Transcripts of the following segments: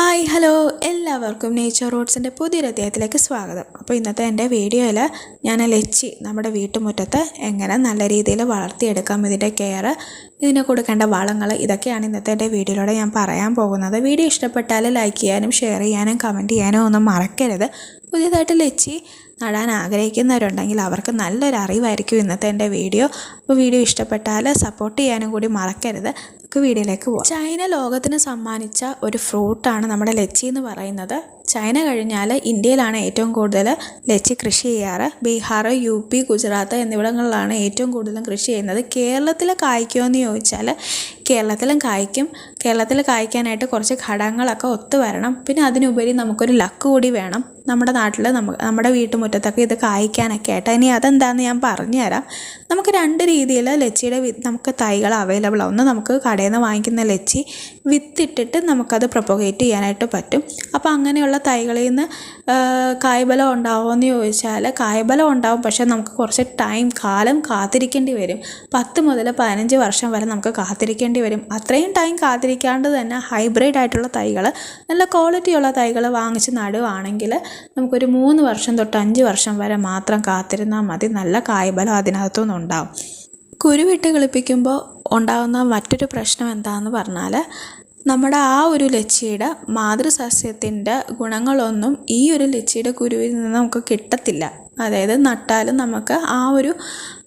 Hello എല്ലാവർക്കും nature റോഡ്സിന്റെ പുതിയൊരു അധ്യായത്തിലേക്ക് സ്വാഗതം. അപ്പോൾ ഇന്നത്തെ എന്റെ വീഡിയോയിൽ ഞാൻ ലച്ചി നമ്മുടെ വീട്ടുമുറ്റത്ത് എങ്ങനെ നല്ല രീതിയിൽ വളർത്തിയെടുക്കാം ഇതിന്റെ കെയർ ഇതിന് കൊടുക്കേണ്ട വളങ്ങൾ ഇതൊക്കെയാണ് ഇന്നത്തെ എന്റെ വീഡിയോയിലൂടെ ഞാൻ പറയാൻ പോകുന്നത്. വീഡിയോ ഇഷ്ടപ്പെട്ടാൽ ലൈക്ക് ചെയ്യാനും ഷെയർ ചെയ്യാനും കമന്റ് ചെയ്യാനും ഒന്നും മറക്കരുത്. പുതിയതായിട്ട് ലച്ചി നടാൻ ആഗ്രഹിക്കുന്നവരുണ്ടെങ്കിൽ അവർക്ക് നല്ലൊരു അറിവായിരിക്കും ഇന്നത്തെ എന്റെ വീഡിയോ. അപ്പോൾ വീഡിയോ ഇഷ്ടപ്പെട്ടാൽ സപ്പോർട്ട് ചെയ്യാനും കൂടി മറക്കരുത്. നമുക്ക് വീഡിയോയിലേക്ക് പോകാം ചൈന ലോകത്തിന് സമ്മാനിച്ച ഒരു ഫ്രൂട്ടാണ് നമ്മുടെ ലച്ചി എന്ന് പറയുന്നത്. ചൈന കഴിഞ്ഞാൽ ഇന്ത്യയിലാണ് ഏറ്റവും കൂടുതൽ ലച്ചി കൃഷി ചെയ്യാറ്. ബീഹാർ യു പി ഗുജറാത്ത് എന്നിവിടങ്ങളിലാണ് ഏറ്റവും കൂടുതലും കൃഷി ചെയ്യുന്നത്. കേരളത്തിൽ കായ്ക്കുമോ എന്ന് ചോദിച്ചാൽ കേരളത്തിലും കായ്ക്കും. കേരളത്തിൽ കായ്ക്കാനായിട്ട് കുറച്ച് ഘടകങ്ങളൊക്കെ ഒത്തു വരണം. പിന്നെ അതിനുപരി നമുക്കൊരു ലക്ക് കൂടി വേണം. നമ്മുടെ നാട്ടിൽ നമ്മ നമ്മുടെ വീട്ടുമുറ്റത്തൊക്കെ ഇത് കായ്ക്കാനൊക്കെ ആയിട്ട്. ഇനി അതെന്താണെന്ന് ഞാൻ പറഞ്ഞുതരാം. നമുക്ക് രണ്ട് രീതിയിൽ ലച്ചിയുടെ നമുക്ക് തൈകൾ അവൈലബിൾ ആണ് ഒന്ന് നമുക്ക് കടയിൽ നിന്ന് വാങ്ങിക്കുന്ന ലച്ചി വിത്തിട്ടിട്ട് നമുക്കത് പ്രൊപ്പഗേറ്റ് ചെയ്യാനായിട്ട് പറ്റും. അപ്പോൾ അങ്ങനെയുള്ള തൈകളിൽ നിന്ന് കായ്ബലം ഉണ്ടാവുമോ എന്ന് ചോദിച്ചാൽ കായ്ബലം ഉണ്ടാവും. പക്ഷേ നമുക്ക് കുറച്ച് ടൈം കാലം കാത്തിരിക്കേണ്ടി വരും. പത്ത് മുതൽ പതിനഞ്ച് വർഷം വരെ നമുക്ക് കാത്തിരിക്കേണ്ടി വരും. അത്രയും ടൈം കാത്തിരിക്കാണ്ട് തന്നെ ഹൈബ്രിഡ് ആയിട്ടുള്ള തൈകൾ നല്ല ക്വാളിറ്റിയുള്ള തൈകൾ വാങ്ങിച്ച് നടുവാണെങ്കിൽ നമുക്കൊരു മൂന്ന് വർഷം തൊട്ട് അഞ്ച് വർഷം വരെ മാത്രം കാത്തിരുന്നാൽ മതി. നല്ല കായ്ബലം അതിനകത്തുനിന്ന് ഉണ്ടാവും. കുരുവിട്ട് കളിപ്പിക്കുമ്പോൾ ഉണ്ടാകുന്ന മറ്റൊരു പ്രശ്നം എന്താണെന്ന് പറഞ്ഞാൽ നമ്മുടെ ആ ഒരു ലച്ചിയുടെ മാതൃസസ്യത്തിന്റെ ഗുണങ്ങളൊന്നും ഈ ഒരു ലച്ചിയുടെ കുരുവിൽ നിന്ന് നമുക്ക് കിട്ടത്തില്ല. അതായത് നട്ടാലും നമുക്ക് ആ ഒരു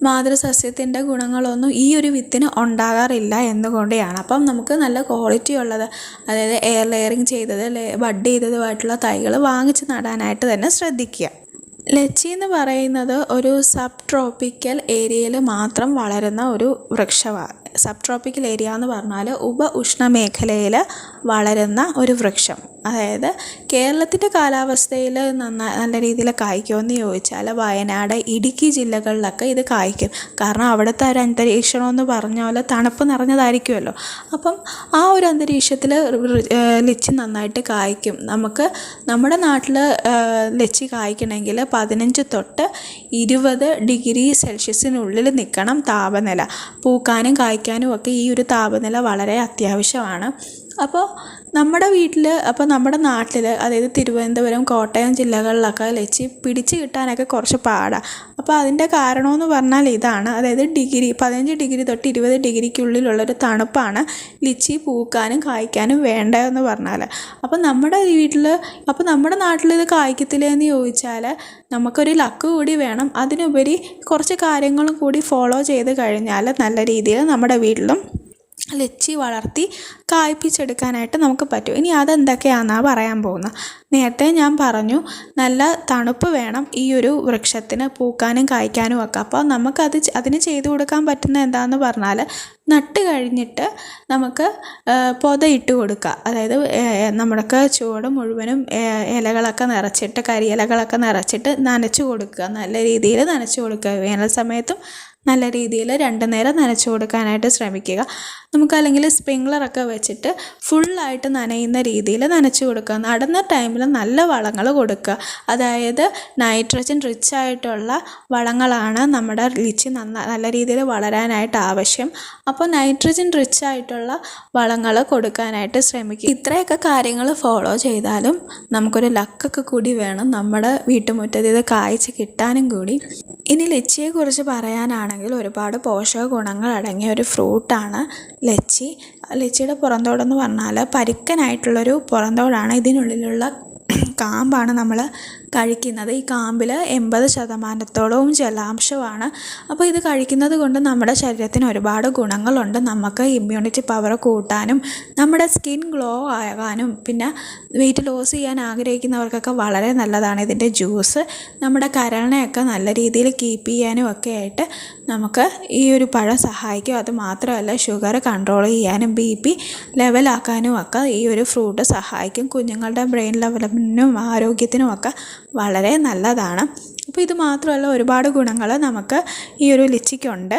മാതൃസസ്യത്തിന്റെ ഗുണങ്ങളൊന്നും ഈ ഒരു വിത്തിന് ഉണ്ടാകാറില്ല എന്നുകൊണ്ടാണ് അപ്പം നമുക്ക് നല്ല ക്വാളിറ്റി ഉള്ളത് അതായത് എയർ ലെയറിങ് ചെയ്തത് ബഡ് ചെയ്തതുമായിട്ടുള്ള തൈകൾ വാങ്ങിച്ച് നടാനായിട്ട് തന്നെ ശ്രദ്ധിക്കുക. ലച്ചി എന്ന് പറയുന്നത് ഒരു സബ് ട്രോപ്പിക്കൽ ഏരിയയിൽ മാത്രം വളരുന്ന ഒരു വൃക്ഷമാണ് സബ് ട്രോപ്പിക്കൽ ഏരിയ എന്ന് പറഞ്ഞാൽ ഉപ ഉഷ്ണമേഖലയിൽ വളരുന്ന ഒരു വൃക്ഷം. അതായത് കേരളത്തിന്റെ കാലാവസ്ഥയിൽ നന്നായി നല്ല രീതിയിൽ കായ്ക്കുമെന്ന് ചോദിച്ചാൽ വയനാട് ഇടുക്കി ജില്ലകളിലൊക്കെ ഇത് കായ്ക്കും. കാരണം അവിടുത്തെ ഒരു അന്തരീക്ഷം എന്ന് പറഞ്ഞാൽ തണുപ്പ് നിറഞ്ഞതായിരിക്കുമല്ലോ അപ്പം ആ ഒരു അന്തരീക്ഷത്തിൽ ലിച്ചി നന്നായിട്ട് കായ്ക്കും. നമുക്ക് നമ്മുടെ നാട്ടിൽ ലച്ചി കായ്ക്കണമെങ്കിൽ പതിനഞ്ച് തൊട്ട് ഇരുപത് ഡിഗ്രി സെൽഷ്യസിനുള്ളിൽ നിൽക്കണം താപനില. പൂക്കാനും കായ്ക്കാനും ഒക്കെ ഈ ഒരു താപനില വളരെ അത്യാവശ്യമാണ്. അപ്പോൾ നമ്മുടെ വീട്ടിൽ അപ്പോൾ നമ്മുടെ നാട്ടിൽ അതായത് തിരുവനന്തപുരം കോട്ടയം ജില്ലകളിലൊക്കെ ലച്ചി പിടിച്ച് കിട്ടാനൊക്കെ കുറച്ച് പാടാണ് അപ്പോൾ അതിന്റെ കാരണമെന്ന് പറഞ്ഞാൽ ഇതാണ്. അതായത് ഡിഗ്രി പതിനഞ്ച് ഡിഗ്രി തൊട്ട് ഇരുപത് ഡിഗ്രിക്കുള്ളിലുള്ളൊരു തണുപ്പാണ് ലിച്ചി പൂക്കാനും കായ്ക്കാനും വേണ്ടതെന്ന് പറഞ്ഞാൽ. അപ്പോൾ നമ്മുടെ വീട്ടിൽ അപ്പോൾ നമ്മുടെ നാട്ടിൽ ഇത് കായ്ക്കത്തില്ല എന്ന് ചോദിച്ചാൽ നമുക്കൊരു ലക്ക് കൂടി വേണം. അതിനുപരി കുറച്ച് കാര്യങ്ങളും കൂടി ഫോളോ ചെയ്ത് കഴിഞ്ഞാൽ നല്ല രീതിയിൽ നമ്മുടെ വീട്ടിലും ലച്ചി വളർത്തി കായ്പിച്ചെടുക്കാനായിട്ട് നമുക്ക് പറ്റും. ഇനി അതെന്തൊക്കെയാണെന്നാണ് പറയാൻ പോകുന്നത് നേരത്തെ ഞാൻ പറഞ്ഞു നല്ല തണുപ്പ് വേണം ഈ ഒരു വൃക്ഷത്തിന് പൂക്കാനും കായ്ക്കാനും ഒക്കെ. അപ്പോൾ നമുക്കത് അതിന് ചെയ്തു കൊടുക്കാൻ പറ്റുന്ന എന്താണെന്ന് പറഞ്ഞാൽ നട്ട് കഴിഞ്ഞിട്ട് നമുക്ക് പൊതയിട്ട് കൊടുക്കുക അതായത് നമ്മുടെയൊക്കെ ചുവട് മുഴുവനും ഇലകളൊക്കെ നിറച്ചിട്ട് കരിയിലകളൊക്കെ നിറച്ചിട്ട് നനച്ചു കൊടുക്കുക നല്ല രീതിയിൽ നനച്ചു കൊടുക്കുക വേനൽ സമയത്തും നല്ല രീതിയിൽ രണ്ട് നേരം നനച്ചു കൊടുക്കാനായിട്ട് ശ്രമിക്കുക. നമുക്ക് അല്ലെങ്കിൽ സ്പ്രിങ്ക്ലറൊക്കെ വെച്ചിട്ട് ഫുള്ളായിട്ട് നനയുന്ന രീതിയിൽ നനച്ചു കൊടുക്കുക. നടന്ന ടൈമിൽ നല്ല വളങ്ങൾ കൊടുക്കുക. അതായത് നൈട്രജൻ റിച്ച് ആയിട്ടുള്ള വളങ്ങളാണ് നമ്മുടെ ലിച്ചി നന്ന നല്ല രീതിയിൽ വളരാനായിട്ട് ആവശ്യം. അപ്പോൾ നൈട്രജൻ റിച്ച് ആയിട്ടുള്ള വളങ്ങൾ കൊടുക്കാനായിട്ട് ശ്രമിക്കുക. ഇത്രയൊക്കെ കാര്യങ്ങൾ ഫോളോ ചെയ്താലും നമുക്കൊരു ലക്കൊക്കെ കൂടി വേണം നമ്മുടെ വീട്ടുമുറ്റത്ത് ഇത് കായ്ച്ച് കിട്ടാനും കൂടി. ഇനി ലിച്ചിയെക്കുറിച്ച് പറയാനാണെങ്കിൽ ഒരുപാട് പോഷക ഗുണങ്ങൾ അടങ്ങിയ ഒരു ഫ്രൂട്ടാണ് ലച്ചി. ലച്ചിയുടെ പുറന്തോടെന്ന് പറഞ്ഞാൽ പരുക്കനായിട്ടുള്ളൊരു പുറന്തോടാണ് ഇതിനുള്ളിലുള്ള കാമ്പാണ് നമ്മൾ കഴിക്കുന്നത്. ഈ കാമ്പിൽ എൺപത് ശതമാനത്തോളവും ജലാംശമാണ്. അപ്പോൾ ഇത് കഴിക്കുന്നത് കൊണ്ട് നമ്മുടെ ശരീരത്തിന് ഒരുപാട് ഗുണങ്ങളുണ്ട്. നമുക്ക് ഇമ്മ്യൂണിറ്റി പവർ കൂട്ടാനും നമ്മുടെ സ്കിൻ ഗ്ലോ ആകാനും പിന്നെ വെയിറ്റ് ലോസ് ചെയ്യാൻ ആഗ്രഹിക്കുന്നവർക്കൊക്കെ വളരെ നല്ലതാണ് ഇതിന്റെ ജ്യൂസ് നമ്മുടെ കരളിനെയൊക്കെ നല്ല രീതിയിൽ കീപ്പ് ചെയ്യാനും ഒക്കെ ആയിട്ട് നമുക്ക് ഈ ഒരു പഴം സഹായിക്കും. അത് മാത്രമല്ല ഷുഗർ കൺട്രോൾ ചെയ്യാനും ബി പി ലെവലാക്കാനും ഒക്കെ ഈ ഒരു ഫ്രൂട്ട് സഹായിക്കും. കുഞ്ഞുങ്ങളുടെ ബ്രെയിൻ ഡെവലപ്മെന്റിനും ആരോഗ്യത്തിനും ഒക്കെ വളരെ നല്ലതാണ്. അപ്പോൾ ഇത് മാത്രമല്ല ഒരുപാട് ഗുണങ്ങൾ നമുക്ക് ഈ ഒരു ലിച്ചിക്കുണ്ട്.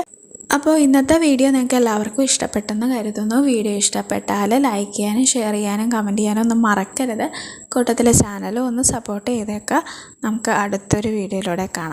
അപ്പോൾ ഇന്നത്തെ വീഡിയോ നിങ്ങൾക്ക് എല്ലാവർക്കും ഇഷ്ടപ്പെട്ടെന്ന് കരുതുന്നു. വീഡിയോ ഇഷ്ടപ്പെട്ടാൽ ലൈക്ക് ചെയ്യാനും ഷെയർ ചെയ്യാനും കമന്റ് ചെയ്യാനും ഒന്നും മറക്കരുത്. കൂട്ടത്തിലെ ചാനലും ഒന്ന് സപ്പോർട്ട് ചെയ്തേക്കുക നമുക്ക് അടുത്തൊരു വീഡിയോയിലൂടെ കാണാം.